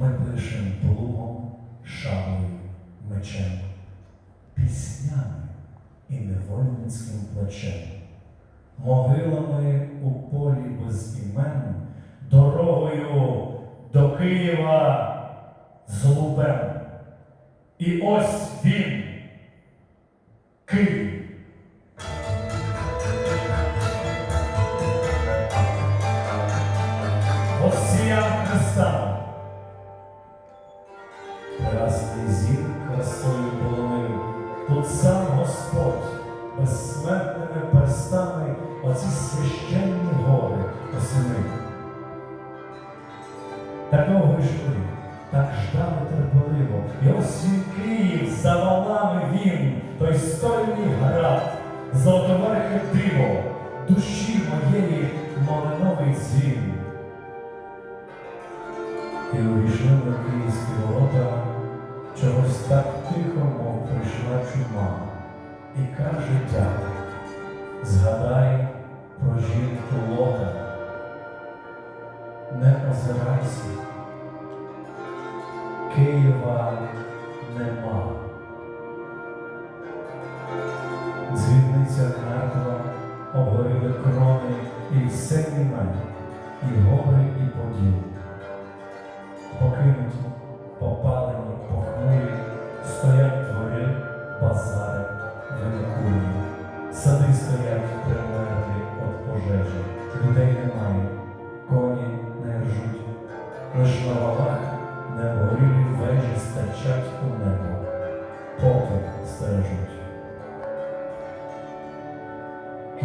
ми пишем плугом, шаблею, мечем, піснями і невольницьким плечем, могилами у полі без імен, дорогою до Києва з лубем. І ось він, Київ. Осія Христа. Сам Господь безсмертними перстами оці священні гори осінив. Так довго йшли, так ждали терпеливо, і ось він Київ за він, той стольний град, золотоверхе диво, душі моєї малиновий дзвін. І увійшли на київські ворота, чогось так тихо, мов прийшла чума, і каже дядь, згадай про жінку лота, не озирайся, Києва нема. Дзвіниця мертва, обгоріли крони, і все німе, і гори, і поділ стоять примерзлі від пожежі, людей немає, коні не ржуть, лиш на валах невгорілі вежі стачать у небо, поки стережуть.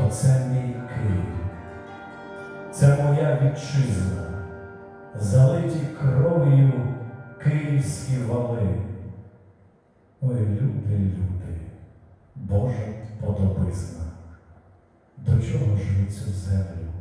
Оце мій Київ, це моя вітчизна. Залиті кров'ю київські вали. Ой, люди, люди, Божа подобизна, до чого живе цю землю.